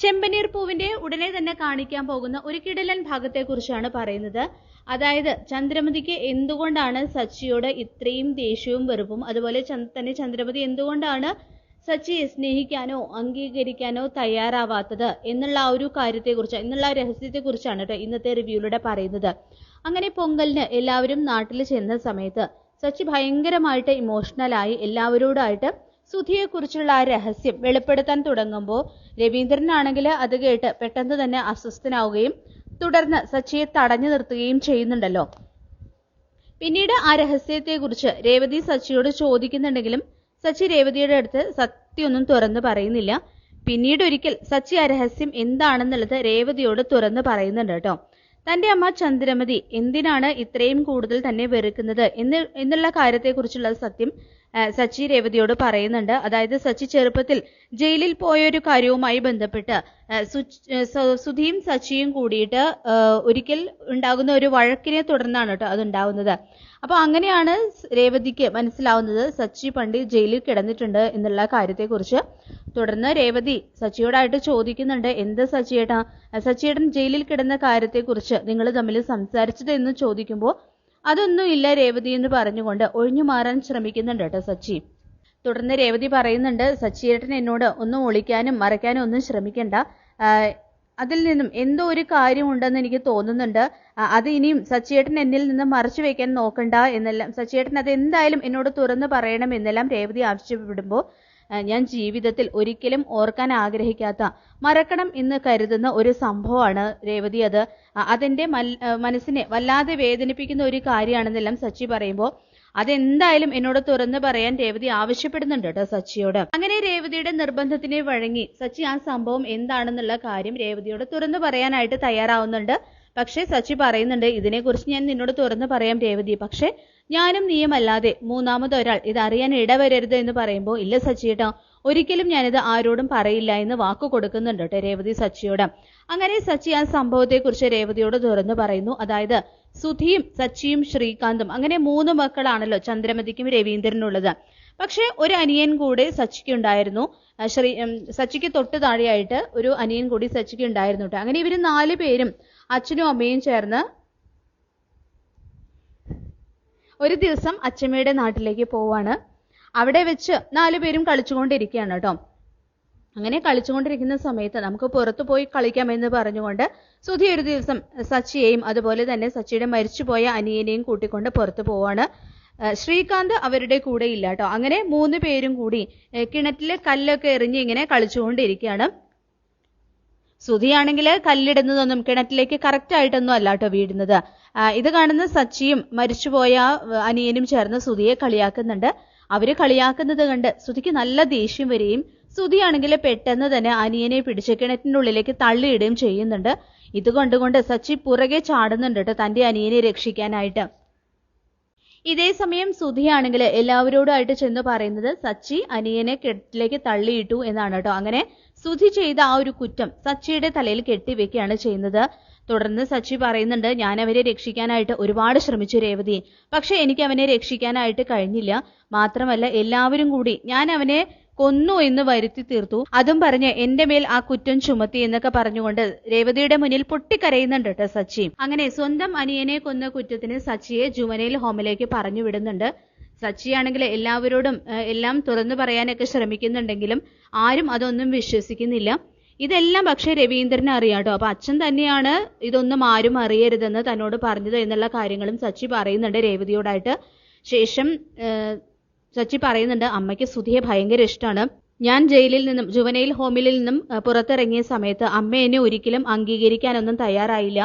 ചെമ്പനീർ പൂവിന്റെ ഉടനെ തന്നെ കാണിക്കാൻ പോകുന്ന ഒരു കിടലൻ ഭാഗത്തെക്കുറിച്ചാണ് പറയുന്നത്. അതായത് ചന്ദ്രമതിക്ക് എന്തുകൊണ്ടാണ് സച്ചിയോട് ഇത്രയും ദേഷ്യവും വെറുപ്പും? അതുപോലെ തന്നെ ചന്ദ്രമതി എന്തുകൊണ്ടാണ് സച്ചിയെ സ്നേഹിക്കാനോ അംഗീകരിക്കാനോ തയ്യാറാവാത്തത്? എന്നുള്ള ആ ഒരു കാര്യത്തെക്കുറിച്ച് എന്നുള്ള രഹസ്യത്തെക്കുറിച്ചാണ് കേട്ടോ ഇന്നത്തെ റിവ്യൂലൂടെ പറയുന്നത്. അങ്ങനെ പൊങ്കലിന് എല്ലാവരും നാട്ടിൽ ചെന്ന സമയത്ത് സച്ചി ഭയങ്കരമായിട്ട് ഇമോഷണലായി എല്ലാവരോടായിട്ട് സുധിയെക്കുറിച്ചുള്ള ആ രഹസ്യം വെളിപ്പെടുത്താൻ തുടങ്ങുമ്പോൾ രവീന്ദ്രനാണെങ്കിൽ അത് കേട്ട് പെട്ടെന്ന് തന്നെ അസ്വസ്ഥനാവുകയും തുടർന്ന് സച്ചിയെ തടഞ്ഞു നിർത്തുകയും ചെയ്യുന്നുണ്ടല്ലോ. പിന്നീട് ആ രഹസ്യത്തെക്കുറിച്ച് രേവതി സച്ചിയോട് ചോദിക്കുന്നുണ്ടെങ്കിലും സച്ചി രേവതിയുടെ അടുത്ത് സത്യമൊന്നും തുറന്നു പറയുന്നില്ല. പിന്നീട് ഒരിക്കൽ സച്ചി ആ രഹസ്യം എന്താണെന്നുള്ളത് രേവതിയോട് തുറന്നു പറയുന്നുണ്ട് കേട്ടോ. തന്റെ അമ്മ ചന്ദ്രമതി എന്തിനാണ് ഇത്രയും കൂടുതൽ തന്നെ വെറുക്കുന്നത്? എന്ന് എന്നുള്ള കാര്യത്തെക്കുറിച്ചുള്ള സത്യം സച്ചി രേവതിയോട് പറയുന്നുണ്ട്. അതായത് സച്ചി ചെറുപ്പത്തിൽ ജയിലിൽ പോയ ഒരു കാര്യവുമായി ബന്ധപ്പെട്ട് സുധിയും സച്ചിയും കൂടിയിട്ട് ഒരിക്കൽ ഉണ്ടാകുന്ന ഒരു വഴക്കിനെ തുടർന്നാണ് കേട്ടോ അതുണ്ടാവുന്നത്. അപ്പൊ അങ്ങനെയാണ് രേവതിക്ക് മനസ്സിലാവുന്നത് സച്ചി പണ്ട് ജയിലിൽ കിടന്നിട്ടുണ്ട് എന്നുള്ള കാര്യത്തെക്കുറിച്ച്. തുടർന്ന് രേവതി സച്ചിയോടായിട്ട് ചോദിക്കുന്നുണ്ട് എന്ത് സച്ചിയേട്ടാ? സച്ചിയേട്ടൻ ജയിലിൽ കിടന്ന കാര്യത്തെക്കുറിച്ച് നിങ്ങൾ തമ്മിൽ സംസാരിച്ചത്? എന്ന് ചോദിക്കുമ്പോൾ അതൊന്നും ഇല്ല രേവതി എന്ന് പറഞ്ഞുകൊണ്ട് ഒഴിഞ്ഞു മാറാൻ ശ്രമിക്കുന്നുണ്ട് കേട്ടോ സച്ചി. തുടർന്ന് രേവതി പറയുന്നുണ്ട് സച്ചിയേട്ടൻ എന്നോട് ഒന്നും ഒളിക്കാനും മറയ്ക്കാനും ഒന്നും ശ്രമിക്കണ്ട. അതിൽ നിന്നും എന്തോ ഒരു കാര്യമുണ്ടെന്ന് എനിക്ക് തോന്നുന്നുണ്ട്. അത് ഇനിയും സച്ചിയേട്ടൻ എന്നിൽ നിന്ന് മറച്ചു വെക്കാൻ നോക്കണ്ട എന്നെല്ലാം സച്ചിയേട്ടൻ അത് എന്തായാലും എന്നോട് തുറന്നു പറയണം എന്നെല്ലാം രേവതി ആവശ്യപ്പെടുമ്പോൾ ഞാൻ ജീവിതത്തിൽ ഒരിക്കലും ഓർക്കാൻ ആഗ്രഹിക്കാത്ത മറക്കണം എന്ന് കരുതുന്ന ഒരു സംഭവമാണ് രേവതി അത്. അതിന്റെ മനസ്സിനെ വല്ലാതെ വേദനിപ്പിക്കുന്ന ഒരു കാര്യമാണെന്നെല്ലാം സച്ചി പറയുമ്പോൾ അതെന്തായാലും എന്നോട് തുറന്നു പറയാൻ രേവതി ആവശ്യപ്പെടുന്നുണ്ട് കേട്ടോ സച്ചിയോട്. അങ്ങനെ രേവതിയുടെ നിർബന്ധത്തിനെ വഴങ്ങി സച്ചി ആ സംഭവം എന്താണെന്നുള്ള കാര്യം രേവതിയോട് തുറന്നു പറയാനായിട്ട് തയ്യാറാവുന്നുണ്ട്. പക്ഷേ സച്ചി പറയുന്നുണ്ട് ഇതിനെക്കുറിച്ച് ഞാൻ നിന്നോട് തുറന്നു പറയാം രേവതി. പക്ഷേ ഞാനും നീയുമല്ലാതെ മൂന്നാമതൊരാൾ ഇത് അറിയാൻ ഇടവരരുത് എന്ന് പറയുമ്പോൾ ഇല്ല സച്ചിയേട്ടാ ഒരിക്കലും ഞാനിത് ആരോടും പറയില്ല എന്ന് വാക്കു കൊടുക്കുന്നുണ്ട് കേട്ടോ രേവതി സച്ചിയോട്. അങ്ങനെ സച്ചി ആ സംഭവത്തെക്കുറിച്ച് രേവതിയോട് തുറന്നു പറയുന്നു. അതായത് സുധിയും സച്ചിയും ശ്രീകാന്തും അങ്ങനെ മൂന്ന് മക്കളാണല്ലോ ചന്ദ്രമതിക്കും രവീന്ദ്രനുള്ളത്. പക്ഷേ ഒരു അനിയൻ കൂടെ സച്ചിക്ക് ഉണ്ടായിരുന്നു ശ്രീ സച്ചിക്ക് തൊട്ട് താഴെയായിട്ട് ഒരു അനിയൻ കൂടി സച്ചിക്ക് ഉണ്ടായിരുന്നു കേട്ടോ അങ്ങനെ ഇവർ നാല് പേരും അച്ഛനും അമ്മയും ചേർന്ന് ഒരു ദിവസം അച്ഛമ്മയുടെ നാട്ടിലേക്ക് പോവാണ്. അവിടെ വെച്ച് നാലുപേരും കളിച്ചുകൊണ്ടിരിക്കുകയാണ് കേട്ടോ. അങ്ങനെ കളിച്ചുകൊണ്ടിരിക്കുന്ന സമയത്ത് നമുക്ക് പുറത്തു പോയി കളിക്കാം കളിക്കാമെന്ന് പറഞ്ഞുകൊണ്ട് സുധി ഒരു ദിവസം സച്ചിയെയും അതുപോലെ തന്നെ സച്ചിയുടെ മരിച്ചുപോയ അനിയനെയും കൂട്ടിക്കൊണ്ട് പുറത്തു പോവാണ്. ശ്രീകാന്ത് അവരുടെ കൂടെ ഇല്ല കേട്ടോ. അങ്ങനെ മൂന്ന് പേരും കൂടി കിണറ്റിലെ കല്ലൊക്കെ എറിഞ്ഞ് ഇങ്ങനെ കളിച്ചുകൊണ്ടിരിക്കുകയാണ്. സുധിയാണെങ്കിൽ കല്ലിടുന്നതൊന്നും കിണറ്റിലേക്ക് കറക്റ്റ് ആയിട്ടൊന്നും അല്ല കേട്ടോ വീഴുന്നത്. ഇത് കാണുന്ന സച്ചിയും മരിച്ചുപോയ അനിയനും ചേർന്ന് സുധിയെ കളിയാക്കുന്നുണ്ട്. അവർ കളിയാക്കുന്നത് കണ്ട് സുധിക്ക് നല്ല ദേഷ്യം വരികയും സുധിയാണെങ്കിൽ പെട്ടെന്ന് തന്നെ അനിയനെ പിടിച്ച് കിണറ്റിനുള്ളിലേക്ക് തള്ളിയിടുകയും ചെയ്യുന്നുണ്ട്. ഇത് കണ്ടുകൊണ്ട് സച്ചി പുറകെ ചാടുന്നുണ്ട് കേട്ടോ തന്റെ അനിയനെ രക്ഷിക്കാനായിട്ട്. ഇതേ സമയം സുധിയാണെങ്കിൽ എല്ലാവരോടുമായിട്ട് ചെന്ന് പറയുന്നത് സച്ചി അനിയനെ കെട്ടിലേക്ക് തള്ളിയിട്ടു എന്നാണ് കേട്ടോ. അങ്ങനെ സുധി ചെയ്ത ആ ഒരു കുറ്റം സച്ചിയുടെ തലയിൽ കെട്ടിവെക്കുകയാണ് ചെയ്യുന്നത്. തുടർന്ന് സച്ചി പറയുന്നുണ്ട് ഞാൻ അവരെ രക്ഷിക്കാനായിട്ട് ഒരുപാട് ശ്രമിച്ചു രേവതി. പക്ഷെ എനിക്ക് അവനെ രക്ഷിക്കാനായിട്ട് കഴിഞ്ഞില്ല. മാത്രമല്ല എല്ലാവരും കൂടി ഞാൻ അവനെ കൊന്നു എന്ന് വരുത്തി തീർത്തു. അതും പറഞ്ഞ് എന്റെ മേൽ ആ കുറ്റം ചുമത്തി എന്നൊക്കെ പറഞ്ഞുകൊണ്ട് രേവതിയുടെ മുന്നിൽ പൊട്ടിക്കരയുന്നുണ്ട് കേട്ടോ സച്ചി. അങ്ങനെ സ്വന്തം അനിയനെ കൊന്ന കുറ്റത്തിന് സച്ചിയെ ജുവനയിൽ ഹോമിലേക്ക് പറഞ്ഞു വിടുന്നുണ്ട്. സച്ചിയാണെങ്കിൽ എല്ലാവരോടും എല്ലാം തുറന്നു പറയാനൊക്കെ ശ്രമിക്കുന്നുണ്ടെങ്കിലും ആരും അതൊന്നും വിശ്വസിക്കുന്നില്ല. ഇതെല്ലാം പക്ഷേ രവീന്ദ്രനെ അറിയാട്ടോ അപ്പൊ അച്ഛൻ തന്നെയാണ് ഇതൊന്നും ആരും അറിയരുതെന്ന് തന്നോട് പറഞ്ഞത് എന്നുള്ള കാര്യങ്ങളും സച്ചി പറയുന്നുണ്ട് രേവതിയോടായിട്ട്. ശേഷം സച്ചി പറയുന്നുണ്ട് അമ്മയ്ക്ക് സുധിയെ ഭയങ്കര ഇഷ്ടമാണ്. ഞാൻ ജയിലിൽ നിന്നും ജുവനൈൽ ഹോമിൽ നിന്നും പുറത്തിറങ്ങിയ സമയത്ത് അമ്മ എന്നെ ഒരിക്കലും അംഗീകരിക്കാനൊന്നും തയ്യാറായില്ല.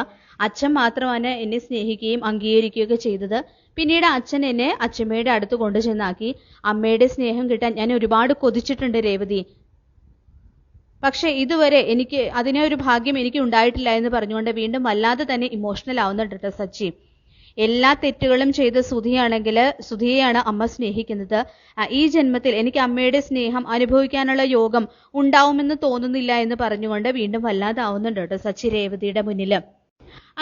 അച്ഛൻ മാത്രമാണ് എന്നെ സ്നേഹിക്കുകയും അംഗീകരിക്കുകയൊക്കെ ചെയ്തത്. പിന്നീട് അച്ഛൻ എന്നെ അച്ഛമ്മയുടെ അടുത്ത് കൊണ്ടുചെന്നാക്കി. അമ്മയുടെ സ്നേഹം കിട്ടാൻ ഞാൻ ഒരുപാട് കൊതിച്ചിട്ടുണ്ട് രേവതി. പക്ഷെ ഇതുവരെ എനിക്ക് അതിനെ ഒരു ഭാഗ്യം എനിക്ക് ഉണ്ടായിട്ടില്ല എന്ന് പറഞ്ഞുകൊണ്ട് വീണ്ടും വല്ലാതെ തന്നെ ഇമോഷണൽ ആവുന്നുണ്ട് സച്ചി. എല്ലാ തെറ്റുകളും ചെയ്ത സുധിയാണെങ്കിൽ സുധിയെയാണ് അമ്മ സ്നേഹിക്കുന്നത്. ഈ ജന്മത്തിൽ എനിക്ക് അമ്മയുടെ സ്നേഹം അനുഭവിക്കാനുള്ള യോഗം ഉണ്ടാവുമെന്ന് തോന്നുന്നില്ല എന്ന് പറഞ്ഞുകൊണ്ട് വീണ്ടും വല്ലാതെ ആവുന്നുണ്ട് കേട്ടോ സച്ചി രേവതിയുടെ മുന്നിൽ.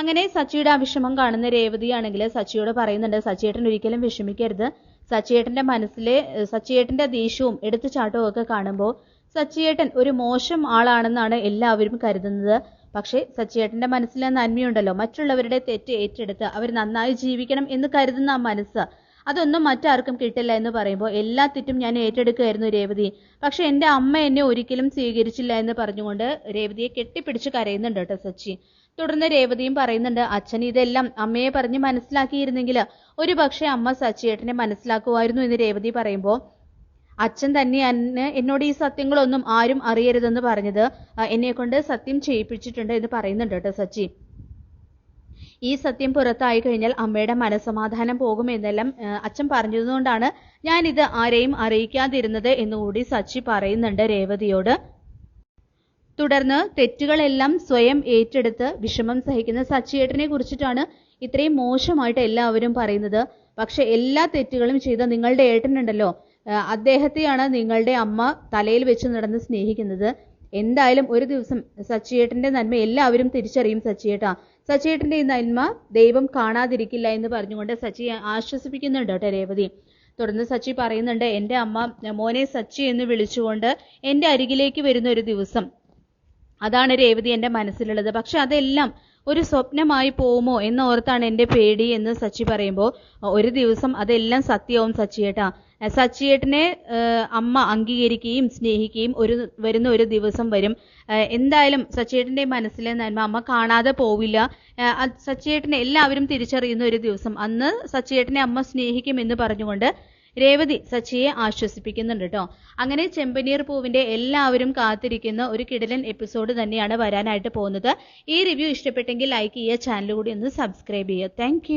അങ്ങനെ സച്ചിയുടെ അവിഷമം വിഷമം കാണുന്ന രേവതിയാണെങ്കിൽ സച്ചിയോട് പറയുന്നുണ്ട് സച്ചിയേട്ടൻ ഒരിക്കലും വിഷമിക്കരുത്. സച്ചിയേട്ടന്റെ മനസ്സിലെ സച്ചിയേട്ടന്റെ ദേഷ്യവും എടുത്തുചാട്ടവും ഒക്കെ കാണുമ്പോൾ സച്ചിയേട്ടൻ ഒരു മോശം ആളാണെന്നാണ് എല്ലാവരും കരുതുന്നത്. പക്ഷേ സച്ചിയേട്ടന്റെ മനസ്സിലെ നന്മയുണ്ടല്ലോ മറ്റുള്ളവരുടെ തെറ്റ് ഏറ്റെടുത്ത് അവർ നന്നായി ജീവിക്കണം എന്ന് കരുതുന്ന ആ മനസ്സ്. അതൊന്നും മറ്റാർക്കും കിട്ടില്ല എന്ന് പറയുമ്പോൾ എല്ലാ തെറ്റും ഞാൻ ഏറ്റെടുക്കുകയായിരുന്നു രേവതി. പക്ഷെ എന്റെ അമ്മ എന്നെ ഒരിക്കലും സ്വീകരിച്ചില്ല എന്ന് പറഞ്ഞുകൊണ്ട് രേവതിയെ കെട്ടിപ്പിടിച്ച് കരയുന്നുണ്ട് കേട്ടോ സച്ചി. തുടർന്ന് രേവതിയും പറയുന്നുണ്ട് അച്ഛൻ ഇതെല്ലാം അമ്മയെ പറഞ്ഞ് മനസ്സിലാക്കിയിരുന്നെങ്കിൽ ഒരു പക്ഷേ അമ്മ സച്ചിയേട്ടനെ മനസ്സിലാക്കുമായിരുന്നു എന്ന് രേവതി പറയുമ്പോൾ അച്ഛൻ തന്നെയാണ് എന്നോട് ഈ സത്യങ്ങളൊന്നും ആരും അറിയരുതെന്ന് പറഞ്ഞത് എന്നെ കൊണ്ട് സത്യം ചെയ്യിപ്പിച്ചിട്ടുണ്ട് എന്ന് പറയുന്നുണ്ട് കേട്ടോ സച്ചി. ഈ സത്യം പുറത്തായി കഴിഞ്ഞാൽ അമ്മയുടെ മനസ്സമാധാനം പോകുമെന്നെല്ലാം അച്ഛൻ പറഞ്ഞതുകൊണ്ടാണ് ഞാനിത് ആരെയും അറിയിക്കാതിരുന്നത് എന്നുകൂടി സച്ചി പറയുന്നുണ്ട് രേവതിയോട്. തുടർന്ന് തെറ്റുകളെല്ലാം സ്വയം ഏറ്റെടുത്ത് വിഷമം സഹിക്കുന്ന സച്ചിയേട്ടനെ കുറിച്ചിട്ടാണ് ഇത്രയും മോശമായിട്ട് എല്ലാവരും പറയുന്നത്. പക്ഷെ എല്ലാ തെറ്റുകളും ചെയ്ത നിങ്ങളുടെ ഏട്ടനുണ്ടല്ലോ. അദ്ദേഹത്തെയാണ് നിങ്ങളുടെ അമ്മ തലയിൽ വെച്ച് നടന്ന് സ്നേഹിക്കുന്നത്. എന്തായാലും ഒരു ദിവസം സച്ചിയേട്ടന്റെ നന്മ എല്ലാവരും തിരിച്ചറിയും സച്ചിയേട്ടാ. സച്ചിയേട്ടന്റെ ഈ നന്മ ദൈവം കാണാതിരിക്കില്ല എന്ന് പറഞ്ഞുകൊണ്ട് സച്ചി ആശ്വസിപ്പിക്കുന്നുണ്ട് കേട്ടോ രേവതി. തുടർന്ന് സച്ചി പറയുന്നുണ്ട് എന്റെ അമ്മ മോനെ സച്ചി എന്ന് വിളിച്ചുകൊണ്ട് എന്റെ അരികിലേക്ക് വരുന്ന ഒരു ദിവസം. അതാണ് രേവതി എന്റെ മനസ്സിലുള്ളത്. പക്ഷെ അതെല്ലാം ഒരു സ്വപ്നമായി പോകുമോ എന്നോർത്താണ് എന്റെ പേടി എന്ന് സച്ചി പറയുമ്പോൾ ഒരു ദിവസം അതെല്ലാം സത്യവും സച്ചിയേട്ടാ. സച്ചിയേട്ടനെ അമ്മ അംഗീകരിക്കുകയും സ്നേഹിക്കുകയും ഒരു വരുന്ന ഒരു ദിവസം വരും. എന്തായാലും സച്ചിയേട്ടന്റെ മനസ്സിലെ നന്മ അമ്മ കാണാതെ പോവില്ല. സച്ചിയേട്ടനെ എല്ലാവരും തിരിച്ചറിയുന്ന ഒരു ദിവസം. അന്ന് സച്ചിയേട്ടനെ അമ്മ സ്നേഹിക്കും എന്ന് പറഞ്ഞുകൊണ്ട് രേവതി സച്ചിയെ ആശ്വസിപ്പിക്കുന്നുണ്ട് കേട്ടോ. അങ്ങനെ ചെമ്പനീർ പൂവിന്റെ എല്ലാവരും കാത്തിരിക്കുന്ന ഒരു കിടലൻ എപ്പിസോഡ് തന്നെയാണ് വരാനായിട്ട് പോകുന്നത്. ഈ റിവ്യൂ ഇഷ്ടപ്പെട്ടെങ്കിൽ ലൈക്ക് ചെയ്യുക ചാനൽ കൂടി ഒന്ന് സബ്സ്ക്രൈബ് ചെയ്യുക. താങ്ക്